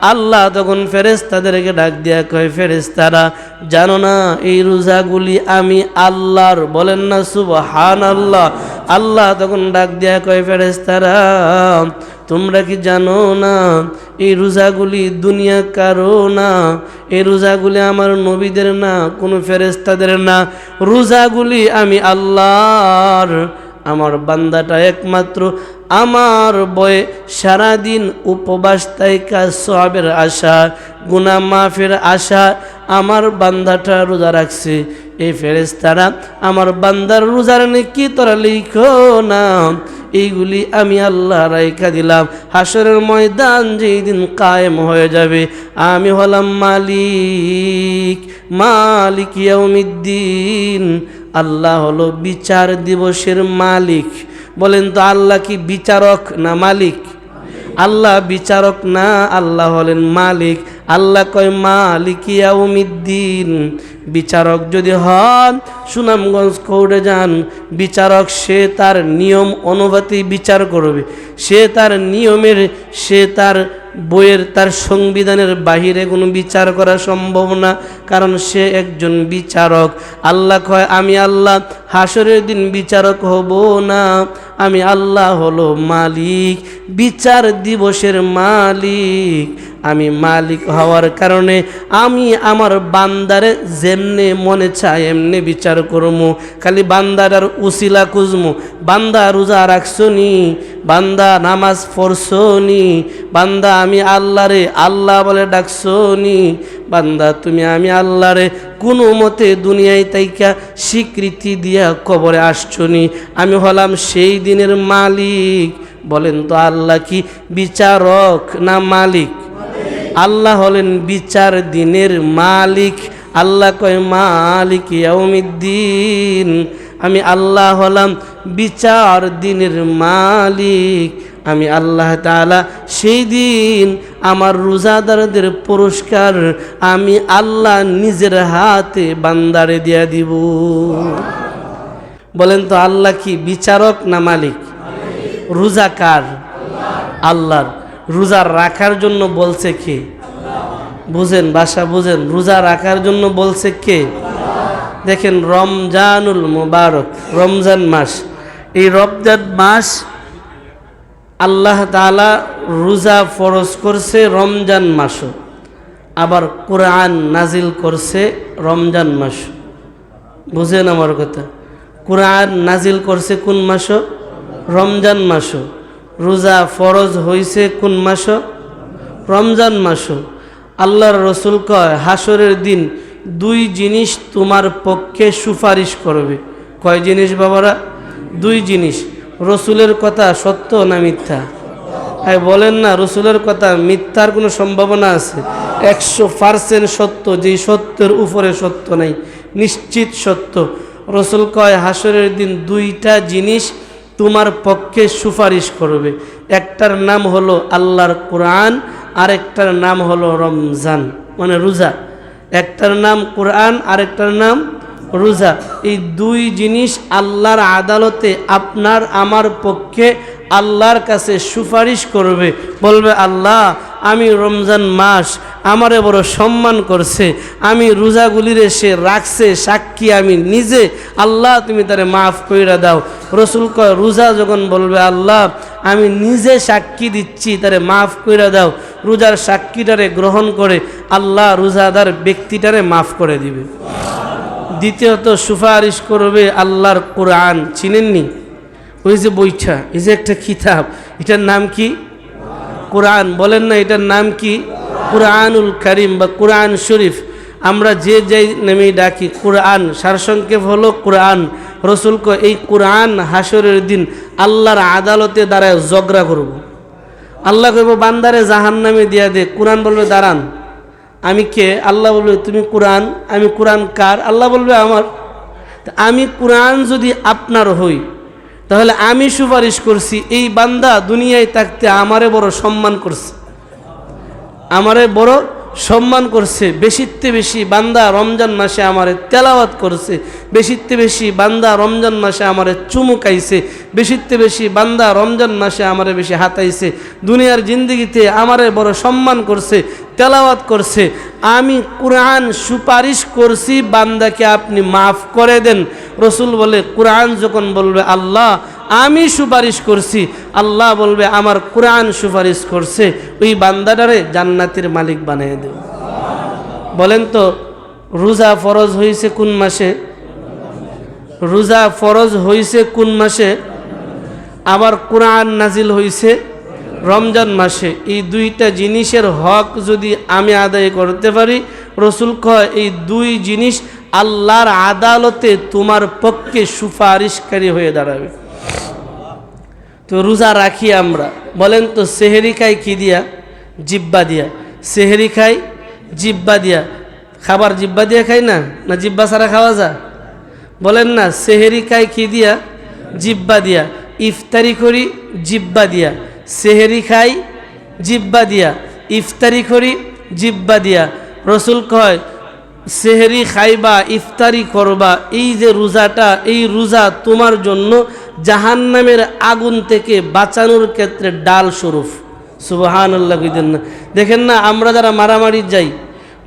আল্লাহ তখন ফেরেস্তাদেরকে ডাক দিয়া কয় ফেরেস্তারা জানো না এই রোজাগুলি আমি আল্লাহর বলেন না সুবহান আল্লাহ আল্লাহ তখন ডাক দিয়া কয় ফেরেস্তারা তোমরা কি জানো না এই রোজাগুলি দুনিয়া কারও না? এই রোজাগুলি আমার নবীদের না, কোনো ফেরেস্তাদের না? রোজাগুলি আমি আল্লাহর আমার বান্দাটা একমাত্র। আমার বয়ে সারাদিন উপবাস তাইকা সবের আশা গুনা মাফের আশা আমার বান্দাটা রোজা রাখছে। এই ফেরেস্তারা আমার বান্দার রোজার কি তোরা লিখো না। এইগুলি আমি আল্লাহ রাইখা দিলাম। হাসরের ময়দান যেই দিন কায়েম হয়ে যাবে, আমি হলাম মালিক। মালিক ইয়াউমিদ্দিন। আল্লাহ হলো বিচার দিবসের মালিক। বলেন তো আল্লাহ কি বিচারক না মালিক? আল্লাহ বিচারক না, আল্লাহ হলেন মালিক। আল্লাহ কয়, মালিক ইয়াউমিদ্দিন। বিচারক যদি হন, সুনামগঞ্জ কোর্টে যান, বিচারক সে তার নিয়ম অনুভূতি বিচার করবে। সে তার নিয়মের, সে তার বইয়ের, তার সংবিধানের বাহিরে কোনো বিচার করা সম্ভব না, কারণ সে একজন বিচারক। আল্লাহ কয়, আমি আল্লাহ হাসরের দিন বিচারক হব না, আমি আল্লাহ হলো মালিক। বিচার দিবসের মালিক। আমি মালিক হওয়ার কারণে আমি আমার বান্দারে যেমনে মনে চায় এমনি বিচার করমু। খালি বান্দার উসিলা খুঁজমু। বান্দা রোজা রাখছো নি বান্দা নামাজ পড়ছো নি বান্দা আমি আল্লাহরে আল্লাহ বলে ডাকছো নি বান্দা তুমি আমি আল্লাহরে কোনো মতে দুনিয়ায় তাইকা স্বীকৃতি দিয়া কবরে আসছো নি আমি হলাম সেই দিনের মালিক। বলেন তো আল্লাহ কি বিচারক না মালিক? আল্লাহ হলেন বিচার দিনের মালিক। আল্লাহ কয়, মালিক ইয়াউমিদ্দিন। আমি আল্লাহ হলাম বিচার দিনের মালিক। আমি আল্লাহ তাআলা সেই দিন আমার রোজাদারদের পুরস্কার আমি আল্লাহ নিজের হাতে বান্দারে দিয়া দিব। বলেন তো আল্লাহ কি বিচারক না মালিক? রোজা কার আল্লাহর। রোজা রাখার জন্য বলছে কে? বুঝেন বাসা বুঝেন। রোজা রাখার জন্য বলছে কে? দেখেন, রমজানুল মুবারক, রমজান মাস। এই রমজান মাস আল্লাহ তাআলা রোজা ফরজ করছে রমজান মাসও আবার কোরআন নাজিল করছে রমজান মাস। বুঝেন আমার কথা? কোরআন নাজিল করছে কোন মাসও রমজান মাসও। রোজা ফরজ হইছে কোন মাস রমজান মাস আল্লাহর রসুল কয়, হাসরের দিন দুই জিনিস তোমার পক্ষে সুপারিশ করবে। কয় জিনিস বাবারা? দুই জিনিস। রসুলের কথা সত্য না মিথ্যা? হ্যাঁ বলেন না, রসুলের কথা মিথ্যার কোনো সম্ভাবনা আছে? একশো পার্সেন্ট সত্য, যেই সত্যের উপরে সত্য নাই, নিশ্চিত সত্য। রসুল কয়, হাসরের দিন দুইটা জিনিস তোমার পক্ষে সুপারিশ করবে। একটার নাম হলো আল্লাহর কোরআন, আরেকটার নাম হলো রমজান মানে রোজা। একটার নাম কোরআন, আরেকটার নাম রোজা। এই দুই জিনিস আল্লাহর আদালতে আপনার, আমার পক্ষে আল্লাহর কাছে সুপারিশ করবে। বলবে, আল্লাহ, আমি রমজান মাস আমারে বড় সম্মান করছে। আমি রোজাগুলিরে সে রাখছে, সাক্ষী আমি নিজে। আল্লাহ, তুমি তারে মাফ কইরা দাও। রসুল কয়, রোজা যখন বলবে আল্লাহ, আমি নিজে সাক্ষী দিচ্ছি, তারে মাফ কইরা দাও। রোজার সাক্ষীটারে গ্রহণ করে আল্লাহ রোজাদার ব্যক্তিটারে মাফ করে দিবে। দ্বিতীয়ত, সুপারিশ করবে আল্লাহর কোরআন। চিনেননি? ওই যে বইটা, এই যে একটা কিতাব, এটার নাম কি? কোরআন। বলেন না, এটার নাম কি? কোরআনুল করিম বা কোরআন শরীফ, আমরা যে যেই নামে ডাকি কোরআন, সারসংক্ষেপ হলো কোরআন। রসুল ক এই কোরআন হাসরের দিন আল্লাহর আদালতে দাঁড়ায় জগরা করব। আল্লাহ কইব, বান্দারে জাহান নামে দিয়া দে, কোরআন বলবে, দাঁড়ান, আমি কে? আল্লাহ বলবে, তুমি কোরআন, আমি কোরআন কার? আল্লাহ বলবে, আমার। আমি কোরআন যদি আপনার হই, তাহলে আমি সুপারিশ করছি, এই বান্দা দুনিয়ায় থাকতে আমারে বড় সম্মান করছে। আমারে বড় সম্মান করছে, বেশিতে বেশি বান্দা রমজান মাসে আমারে তেলাওয়াত করছে, বেশিতে বেশি বান্দা রমজান মাসে আমারে চুমুকাইছে বেশিতে বেশি বান্দা রমজান মাসে আমারে বেশি হাতাইছে। দুনিয়ার জিন্দগিতে আমারে বড় সম্মান করছে, তেলাওয়াত করছে। আমি কোরআন সুপারিশ করছি, বান্দাকে আপনি মাফ করে দেন। রসুল বলে, কোরআন যখন বলবে, আল্লাহ আমি সুপারিশ করছি। আল্লাহ বলবে, আমার কোরআন সুপারিশ করছে। ওই বান্দাটারে জান্নাতের মালিক বানিয়ে দেব। বলেন তো, রোজা ফরজ হয়েছে কোন মাসে? রোজা ফরজ হয়েছে কোন মাসে? আবার কোরআন নাজিল হয়েছে রমজান মাসে। এই দুইটা জিনিসের হক যদি আমি আদায় করতে পারি, রসুল কয়, এই দুই জিনিস আল্লাহর আদালতে তোমার পক্ষে সুপারিশকারী হয়ে দাঁড়াবে। তো রোজা রাখি আমরা। বলেন তো, সেহেরি খাই কি দিয়া? জিব্বা দিয়া। সেহেরি খাই, জিব্বা দিয়া। খাবার জিব্বা দিয়া খাই না? না জিব্বা ছাড়া খাওয়া যা বলেন না, সেহেরি খাই কি দিয়া? জিব্বা দিয়া। ইফতারি করি, জিব্বা দিয়া। সেহেরি খাই, জিব্বা দিয়া। ইফতারি করি, জিব্বা দিয়া। রসুল কয়, সেহেরি খাইবা, ইফতারি করবা। এই যে রোজাটা, এই রোজা তোমার জন্য জাহান্নামের আগুন থেকে বাঁচানোর ক্ষেত্রে ডাল স্বরূপ। সুবাহান আল্লাহ কইতেন না। দেখেন না, আমরা যারা মারামারি যাই,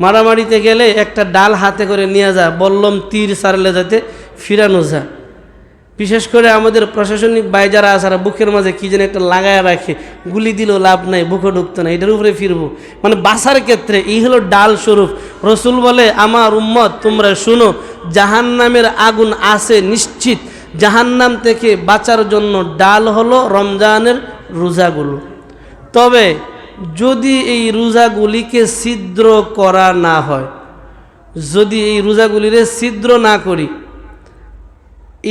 মারামারিতে গেলে একটা ডাল হাতে করে নিয়ে যা, বললম তীর সারলে যাতে ফিরানো যা বিশেষ করে আমাদের প্রশাসনিক বাই যারা আসারা বুকের মাঝে কী যেন একটা লাগায় রাখে, গুলি দিলেও লাভ নাই, বুকে ঢুকতো না, এটার উপরে ফিরবো। মানে বাসার ক্ষেত্রে এই হলো ডাল স্বরূপ। রসুল বলে, আমার উম্মত, তোমরা শুনো, জাহান্নামের আগুন আছে নিশ্চিত জাহান্নাম থেকে বাঁচার জন্য ডাল হলো রমজানের রোজাগুলো। তবে যদি এই রোজাগুলিকে ছিদ্র করা না হয়, যদি এই রোজাগুলিরে ছিদ্র না করি,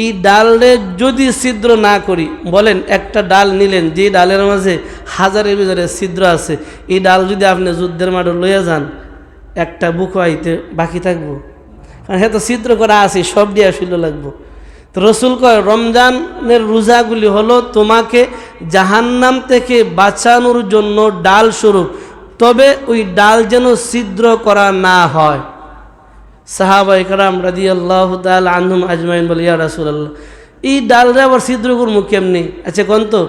এই ডালে যদি ছিদ্র না করি, বলেন একটা ডাল নিলেন, যে ডালের মাঝে হাজারের ভিতরে ছিদ্র আছে, এই ডাল যদি আপনি যুদ্ধের মাঠে লইয়া যান, একটা বুক আইতে বাকি থাকব। কারণ হ্যাঁ তো ছিদ্র করা আছে, সব দিয়ে আসলে লাগবো। তো রসুল কয়, রমজানের রোজাগুলি হলো তোমাকে জাহান্নাম থেকে বাঁচানোর জন্য ডাল স্বরূপ। তবে ওই ডাল যেন ছিদ্র করা না হয়। সাহাবাই কারাম রাদি আল্লাহ তাল আনহুম আজমাইন বলে, ইয়া রাসুলাল্লাহ, এই ডালরে আবার ছিদ্র করব কেমনি? আচ্ছা কোন তো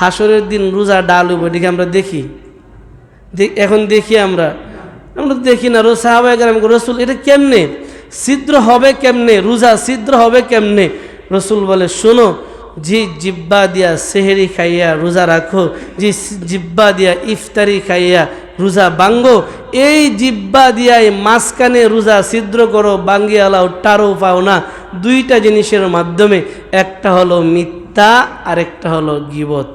হাসরের দিন রোজা ডাল উঠবে এদিকে আমরা দেখি। এখন দেখি আমরা। আমরা দেখি না, রোজ সাহাবাই কারাম রসুল, এটা কেমনে? ছিদ্র হবে কেমনে? রোজা ছিদ্র হবে কেমনে? রসুল বলে, শোনো, জি জিব্বা দিয়া সেহেরি খাইয়া রোজা রাখো, জি জিব্বা দিয়া ইফতারি খাইয়া রোজা বাঙ্গো এই জিব্বা দিয়াই মাঝখানে রোজা ছিদ্র করো বাঙ্গি আলাও টারো পাও না। দুইটা জিনিসের মাধ্যমে, একটা হলো মিথ্যা আর একটা হলো গিবত।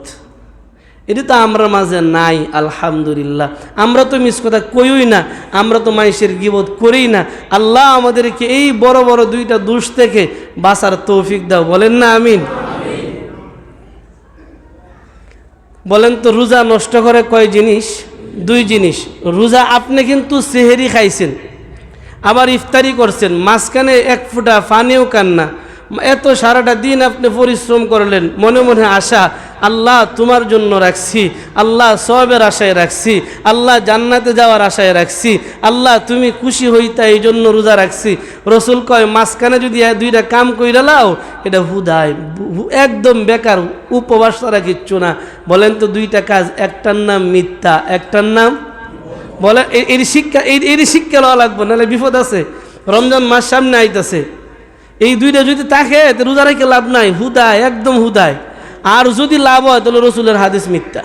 এটা তো আমরা মাঝে নাই, আলহামদুলিল্লাহ। আমরা তো মিস কথা কইই না, আমরা তো মানুষের গিবত করি না। আল্লাহ আমাদেরকে এই বড় বড় দুইটা দুষ থেকে বাঁচার তৌফিক দাও। বলেন না আমিন। বলেন তো রোজা নষ্ট করে কয় জিনিস? দুই জিনিস। রোজা আপনি কিন্তু সেহেরি খাইছেন, আবার ইফতারি করছেন, মাঝখানে এক ফুটা পানিও কান্না এত সারাটা দিন আপনি পরিশ্রম করলেন, মনে মনে আশা, আল্লাহ তোমার জন্য রাখছি, আল্লাহ সবের আশায় রাখছি, আল্লাহ জান্নাতে যাওয়ার আশায় রাখছি, আল্লাহ তুমি খুশি হইতা এই জন্য রোজা রাখছি। রসুল কয়, মাঝখানে যদি দুইটা কাম কইরা লাও, এটা হুদায় একদম বেকার, উপবাস তারা কিচ্ছু না। বলেন তো দুইটা কাজ, একটার নাম মিথ্যা, একটার নাম বলে এর শিক্ষা এর শিক্ষা লওয়া লাগবে, নাহলে বিপদ আছে। রমজান মাস সামনে আইতেছে। এই দুইটা যদি থাকে, তো রোজা রেখে লাভ নাই। হুদায়, একদম হুদায়। আর যদি লাভ হয়, তাহলে রসুলের হাদিস মিথ্যা।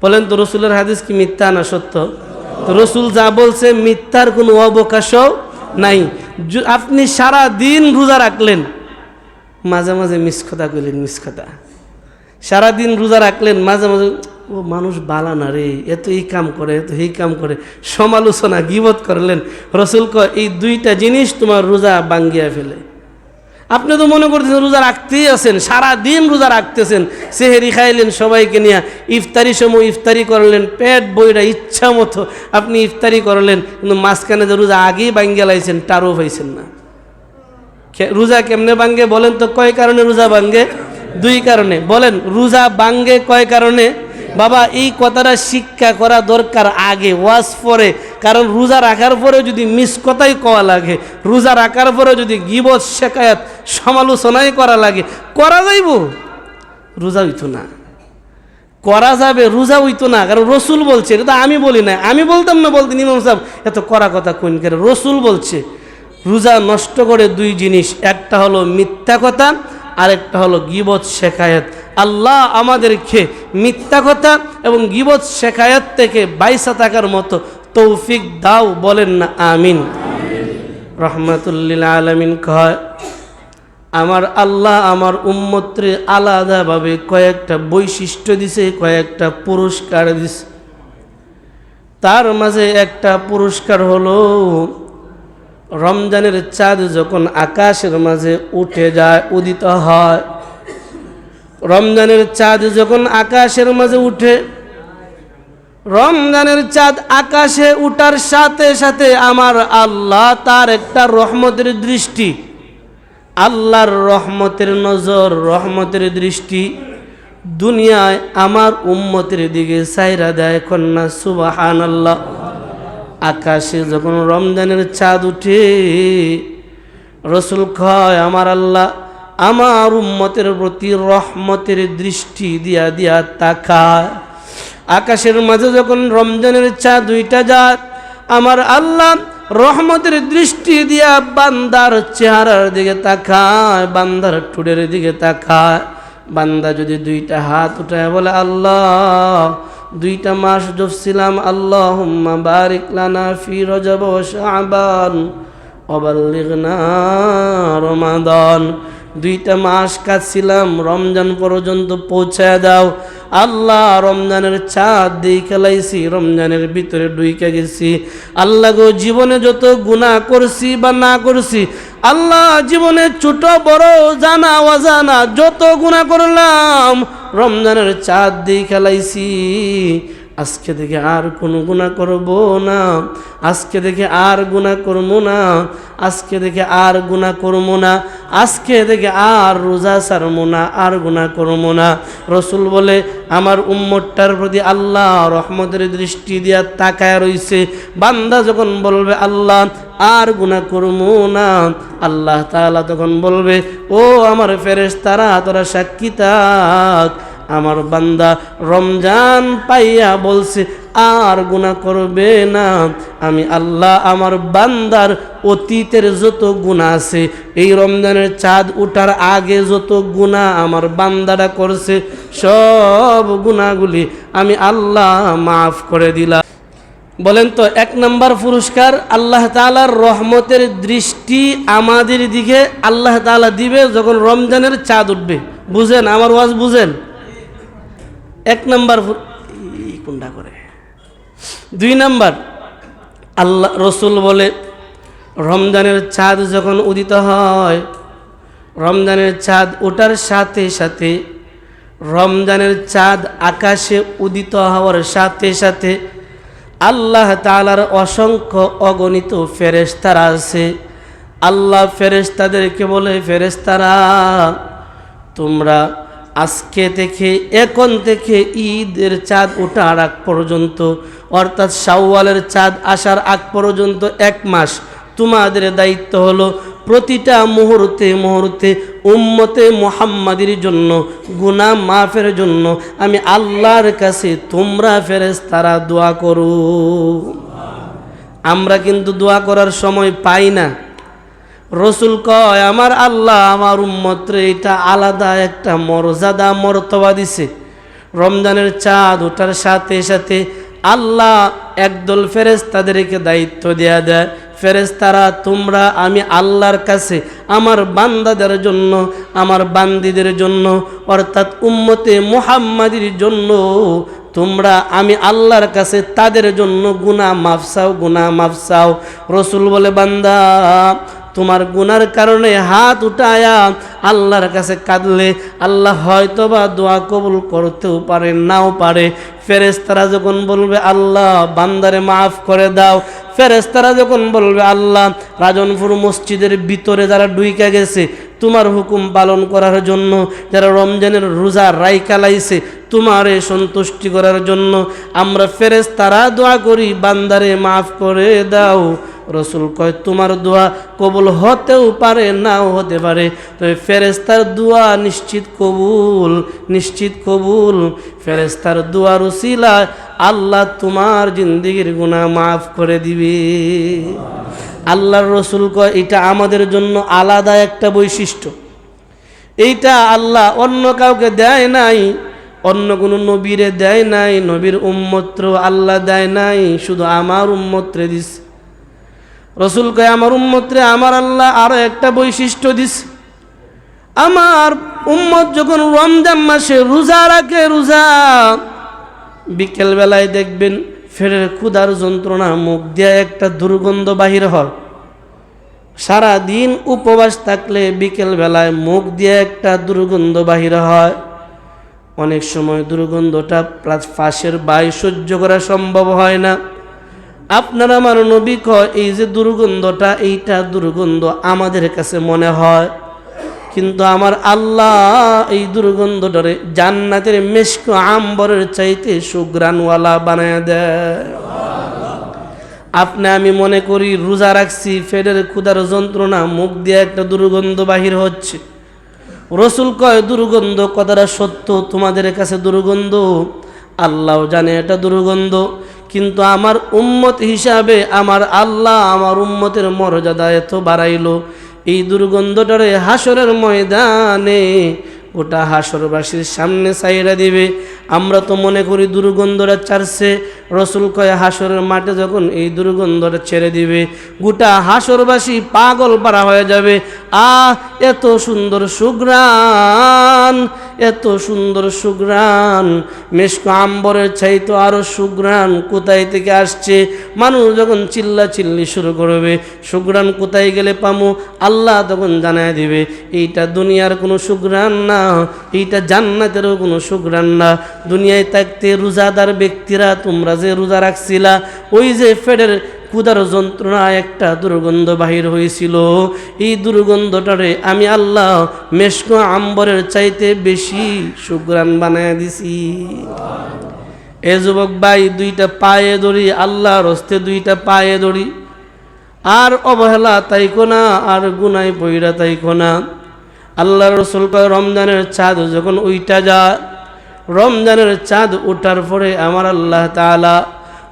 বলেন তো, রসুলের হাদিস কি মিথ্যা না সত্য? তো রসুল যা বলছে, মিথ্যার কোনো অবকাশও নাই। আপনি সারা দিন রোজা রাখলেন, মাঝে মাঝে মিস কথা কইলেন, মিস কথা। সারাদিন রোজা রাখলেন, মাঝে মাঝে ও মানুষ বালা না রে এত এই কাম করে এত এই কাম করে। সমালোচনা, গিবত করলেন। রসুল ক এই দুইটা জিনিস তোমার রোজা বাঙ্গিয়া ফেলে। আপনি তো মনে করতেছেন, রোজা রাখতেই আছেন, সারাদিন রোজা রাখতেছেন। সেহেরি খাইলেন সবাইকে নিয়ে, ইফতারি সময় ইফতারি করলেন, পেট বইরা ইচ্ছা মতো আপনি ইফতারি করলেন, কিন্তু মাঝখানে যে রোজা আগেই বাঙ্গিয়া লাইছেন, তারও পাইছেন না। রোজা কেমনে বাঙ্গে বলেন তো, কয় কারণে রোজা বাঙ্গে দুই কারণে। বলেন, রোজা বাঙ্গে কয় কারণে? বাবা, এই কথাটা শিক্ষা করা দরকার আগে, ওয়াজ পরে। কারণ রোজা রাখার পরে যদি মিস কথাই কওয়া লাগে, রোজা রাখার পরে যদি গিবত, শেখায়াত, সমালোচনাই করা লাগে, করা যাইব? রোজা হইতো না। করা যাবে, রোজা হইতো না। কারণ রসুল বলছে, এটা আমি বলি না আমি বলতাম না, বলতেন ইমাম সাহেব, এত করা কথা কোন? করে রসুল বলছে, রোজা নষ্ট করে দুই জিনিস, একটা হলো মিথ্যা কথা আর একটা হলো গিবত, শেখায়ত। আল্লাহ আমাদেরকে মিথ্যা কথা এবং গিবত শেখায়ত থেকে বাইসা থাকার মতো তৌফিক দাও বলেন না, আমিন। রহমতুল্লিল আলমিন কয়, আমার আল্লাহ আমার উম্মত্রে আলাদাভাবে কয়েকটা বৈশিষ্ট্য দিছে, কয়েকটা পুরস্কার দিছে। তার মাঝে একটা পুরস্কার হলো, রমজানের চাঁদ যখন আকাশের মাঝে উঠে যায়, উদিত হয় রমজানের চাঁদ যখন আকাশের মাঝে উঠে, রমজানের চাঁদ আকাশে উঠার সাথে সাথে আমার আল্লাহ তার একটা রহমতের দৃষ্টি, আল্লাহর রহমতের নজর, রহমতের দৃষ্টি দুনিয়ায় আমার উম্মতের দিকে সাইরা দেয় কন্যা সুবাহান আল্লাহ আকাশে যখন রমজানের চাঁদ উঠে, রসুল খয় আমার আল্লাহ আমার উম্মতের প্রতি রহমতের দৃষ্টি দিয়া দিয়া তাকায়। আকাশের মাঝে যখন রমজানের চাঁদ দুইটা যায় আমার আল্লাহ রহমতের দৃষ্টি দিয়া বান্দার চেহারার দিকে তাকায়, বান্দার টুডের দিকে তাকায়। বান্দা যদি দুইটা হাত উঠায় বলে, আল্লাহ, দুইটা মাস জপছিলাম আল্লাহ বারিক লানা ফি রজব শাবান অবাল্লিগনা রমাদান। দুইটা মাস কাটছিলাম, রমজান পর্যন্ত পৌঁছায় দাও। আল্লাহ রমজানের চাঁদ দিয়ে খেলাইছি, রমজানের ভিতরে ডুইকে গেছি। আল্লাহ গো, জীবনে যত গুণা করছি বা না করছি, আল্লাহ জীবনে ছোট, বড়, জানা, অজানা যত গুণা করলাম, রমজানের চাঁদ দিয়ে খেলাইছি। আজকে থেকে আর কোনো গুণা করব না। আজকে থেকে আর গুণা করব না। আজকে থেকে আর গুণা করব না। আজকে থেকে আর রোজা সারবো না, আর গুণা করব না। রসুল বলে, আমার উম্মতটার প্রতি আল্লাহ রহমতের দৃষ্টি দিয়া তাকায় রইছে। বান্দা যখন বলবে, আল্লাহ, আর গুণা করব না। আল্লাহ তাআলা তখন বলবে, ও আমার ফেরেশ তারা তোরা সাক্ষী থাক। আমার বান্দা রমজান পাইয়া বলছে, আর গুণা করবে না। আমি আল্লাহ আমার বান্দার অতীতের যত গুণা আছে, এই রমজানের চাঁদ উঠার আগে যত গুণা আমার বান্দারা করছে, সব গুণাগুলি আমি আল্লাহ মাফ করে দিলাম। বলেন তো, এক নম্বর পুরস্কার আল্লাহ তালার রহমতের দৃষ্টি আমাদের দিকে আল্লাহ তালা দিবে যখন রমজানের চাঁদ উঠবে। বুঝেন, আমার ওয়াজ বুঝেন? এক নম্বর কোনটা করে? দুই নম্বর, আল্লাহ রসুল বলে, রমজানের চাঁদ যখন উদিত হয়, রমজানের চাঁদ ওঠার সাথে সাথে, রমজানের চাঁদ আকাশে উদিত হওয়ার সাথে সাথে, আল্লাহ তালার অসংখ্য অগণিত ফেরেস্তারা আছে। আল্লাহ ফেরেস্তাদেরকে বলে ফেরেস্তারা তোমরা আজকে থেকে এখন থেকে ঈদের চাঁদ ওঠার আগ পর্যন্ত, অর্থাৎ শাওয়ালের চাঁদ আসার আগ পর্যন্ত এক মাস। তোমাদের দায়িত্ব হলো প্রতিটা মুহূর্তে মুহূর্তে উম্মতে মোহাম্মাদির জন্য গুনা মাফের জন্য। আমি আল্লাহর কাছে তোমরা ফেরেস তারা দোয়া করো। আমরা কিন্তু দোয়া করার সময় পাই না। রসুল কয়, আমার আল্লাহ আমার উম্মত্রে এটা আলাদা একটা মর্যাদা, মর্তবা দিছে। রমজানের চাঁদ ওঠার সাথে সাথে আল্লাহ একদল ফেরেস তাদেরকে দায়িত্ব দেয়া দেয়। ফেরেস্তারা তোমরা, আমি আল্লাহর কাছে আমার বান্দাদের জন্য, আমার বান্দিদের জন্য, অর্থাৎ উম্মতে মুহাম্মাদির জন্য, তোমরা, আমি আল্লাহর কাছে তাদের জন্য গুণা মাফসাও গুণা মাফসাও রসুল বলে, বান্দা তোমার গুনার কারণে হাত উঠায়া আল্লাহর কাছে কাঁদলে আল্লাহ হয়তো বা দোয়া কবুল করতেও পারে, নাও পারে। ফেরেস্তারা যখন বলবে, আল্লাহ, বান্দারে মাফ করে দাও। ফেরেস্তারা যখন বলবে, আল্লাহ, রাজনপুর মসজিদের ভিতরে যারা ডুইকা গেছে, তোমার হুকুম পালন করার জন্য, যারা রমজানের রোজা রাইকা লাইছে, তোমারে সন্তুষ্টি করার জন্য, আমরা ফেরেস তারা দোয়া করি, বান্দারে মাফ করে দাও। রসুল কয়, তোমার দোয়া কবুল হতেও পারে, নাও হতে পারে। তবে ফেরেস্তার দোয়া নিশ্চিত কবুল নিশ্চিত কবুল। ফেরেস্তার দোয়ার উসিলা আল্লাহ তোমার জিন্দিগির গুণা মাফ করে দিবে। আল্লাহর রসুল কয়, এটা আমাদের জন্য আলাদা একটা বৈশিষ্ট্য। এইটা আল্লাহ অন্য কাউকে দেয় নাই, অন্য কোনো নবীরে দেয় নাই, নবীর উম্মত্র আল্লাহ দেয় নাই, শুধু আমার উম্মত্রে দিস রসুল কয় আমার উম্মত্রে আমার আল্লাহ আরও একটা বৈশিষ্ট্য দিস আমার উম্মত যখন রমজান মাসে রোজা রাখে, রোজা বিকেল বেলায় দেখবেন ফেরের ক্ষুধার যন্ত্রণা, মুখ দিয়ে একটা দুর্গন্ধ বাহির হয়। সারা দিন উপবাস থাকলে বিকেল বেলায় মুখ দিয়ে একটা দুর্গন্ধ বাহির হয়। অনেক সময় দুর্গন্ধটা পাশের বায়ু সহ্য করা সম্ভব হয় না। আপনার আমার নবী কয়, এই যে দুর্গন্ধটা, এইটা দুর্গন্ধ আমাদের কাছে মনে হয়। কিন্তু আমার আল্লাহ এই দুর্গন্ধটারে জান্নাতের মেশক আম্বরের চাইতে সুগ্রানওয়ালা বানায় দেয়। আপনি আমি মনে করি রোজা রাখছি, ফেডের ক্ষুদার যন্ত্রণা, মুখ দিয়ে একটা দুর্গন্ধ বাহির হচ্ছে। রসুল কয়, দুর্গন্ধ কথাটা সত্য? তোমাদের কাছে দুর্গন্ধ? আল্লাহ জানে এটা দুর্গন্ধ। কিন্তু আমার উম্মত হিসাবে আমার আল্লাহ আমার উম্মতের মর্যাদা এত বাড়াইল। এই দুর্গন্ধটারে হাসরের ময়দানে ওটা হাসরবাসীর সামনে সাইরা দিবে। আমরা তো মনে করি দুর্গন্ধটা চারছে। রসুল কয়, হাসরের মাঠে যখন এই দুর্গন্ধটা ছেড়ে দিবে, গোটা হাসরবাসী পাগল পারা হয়ে যাবে। আহ, এত সুন্দর সুগ্রান এত সুন্দর সুগ্রাণ মেশকো আম্বরের চাইতো আরও সুগ্রাণ কোথায় থেকে আসছে? মানুষ যখন চিল্লা চিল্লি শুরু করবে সুগ্রাণ কোথায় গেলে পামো? আল্লাহ তখন জানায় দিবে, এইটা দুনিয়ার কোনো সুগ্রান না, এইটা জান্নাতেরও কোনো সুগ্রান না। দুনিয়ায় থাকতে রোজাদার ব্যক্তিরা তোমরা যে রোজা রাখছিলা, ওই যে ফেডের ক্ষুদার যন্ত্রণা একটা দুর্গন্ধ বাহির হয়েছিল। এই দুর্গন্ধটারে আমি আল্লাহ মেশক আম্বরের চাইতে বেশি সুগ্রান বানায় দিছি। এ যুবক ভাই, দুইটা পায়ে দড়ি, আল্লাহর হস্তে দুইটা পায়ে দড়ি। আর অবহেলা তাই না, আর গুনাই পইরা তাইকো না। আল্লাহ রসুল রমজানের চাঁদ যখন উইটা যায়, রমজানের চাঁদ উঠার পরে আমার আল্লাহ তালা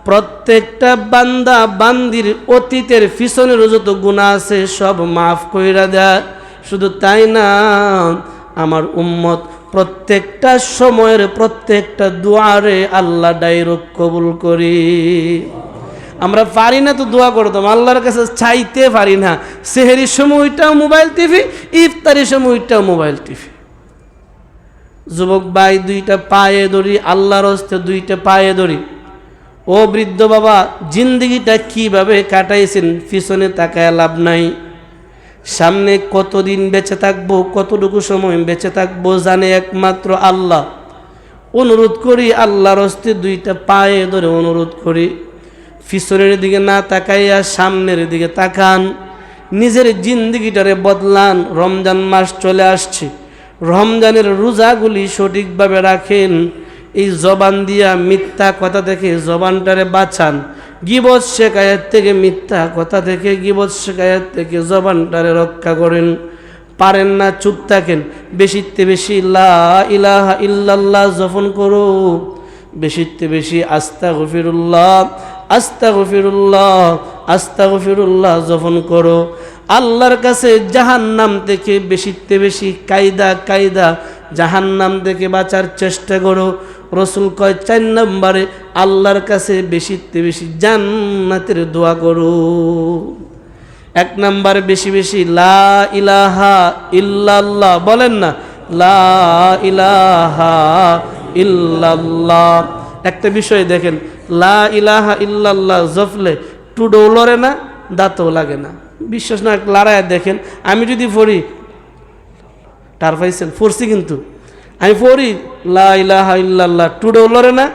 প্রত্যেকটা বান্দা বান্দির অতীতের পিছনের যত গুণা আছে সব মাফ কইরা দেয়। শুধু তাই না, আমার উম্মত, প্রত্যেকটা সময়ের প্রত্যেকটা দুয়ারে আল্লাহ ডাইরক কবুল করি। আমরা পারি না তো দোয়া করতাম, আল্লাহর কাছে চাইতে পারি না। সেহেরির সময়টাও মোবাইল টিভি, ইফতারি সময়টাও মোবাইল টিভি। যুবক ভাই দুইটা পায়ে ধরি আল্লাহর হস্তে দুইটা পায়ে দড়ি। ও বৃদ্ধ বাবা, জিন্দগিটা কীভাবে কাটাইছেন, পিছনে তাকায় লাভ নাই। সামনে কতদিন বেঁচে থাকব, কতটুকু সময় বেঁচে থাকব, জানে একমাত্র আল্লাহ। অনুরোধ করি, আল্লাহর হস্তে দুইটা পায়ে ধরে অনুরোধ করি। পিছনের দিকে না তাকাইয়া সামনের দিকে তাকান। নিজের জিন্দগিটারে বদলান। রমজান মাস চলে আসছে। রমজানের রোজাগুলি সঠিকভাবে রাখেন। এই জবান দিয়া মিথ্যা কথা থেকে জবানটারে বাঁচান। গিবত শেখায়ের থেকে মিথ্যা কথা থেকে গিবত শেখায়ের থেকে জবানটারে রক্ষা করেন। পারেন না, চুপ থাকেন। বেশিতে বেশি ইলাহা ইল্লাল্লাহ জফন করো বেশিতে বেশি আস্তা গফিরুল্লাহ আস্তা গফিরুল্লাহ আস্তা গফিরুল্লাহ জফন করো। আল্লাহর কাছে জাহান্নাম থেকে বেশিতে বেশি কায়দা কায়দা জাহান্নাম থেকে বাঁচার চেষ্টা করো। রসুল কয়, চার নম্বরে আল্লাহর কাছে বেশিতে বেশি জান্নাতের দোয়া করো। এক নাম্বার বেশি বেশি, লা ইলাহা ইল্লাল্লাহ বলেন না, লা ইলাহা ইল্লাল্লাহ একটা বিষয় দেখেন, লা ইলাহা ইল্লাল্লাহ জফলে টুডো লড়ে না, দাঁতও লাগে না। বিশ্বাস না লড়ায় দেখেন, আমি যদি পড়ি, টার পাইছেন, পড়ছি কিন্তু। আমি পড়ি, লা ইলাহা ইল্লাল্লাহ টুডো লড়ে না,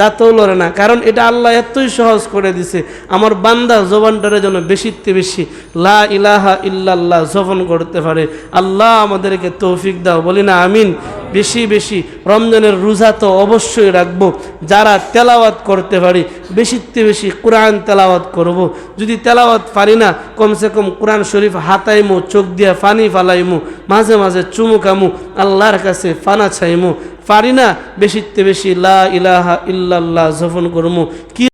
দাঁতও লড়ে না। কারণ এটা আল্লাহ এতই সহজ করে দিছে, আমার বান্দা জবানটারে যেন বেশিতে বেশি লা ইলাহা ইল্লাল্লাহ জবন করতে পারে। আল্লাহ আমাদেরকে তৌফিক দাও, বলি না আমিন। বেশি বেশি রমজানের রোজা তো অবশ্যই রাখব। যারা তেলাওয়াত করতে পারি, বেশিতে বেশি কোরআন তেলাওয়াত করব। যদি তেলাওয়াত পারি না, কমসে কম কোরআন শরীফ হাতাইমু, চোখ দিয়া ফানি ফালাইমু, মাঝে মাঝে চুমুকামু আল্লাহর কাছে ফানা চাইমু। পারি না, বেশিতে বেশি লা ইলাহা ইল্লাল্লাহ জফন করমু কি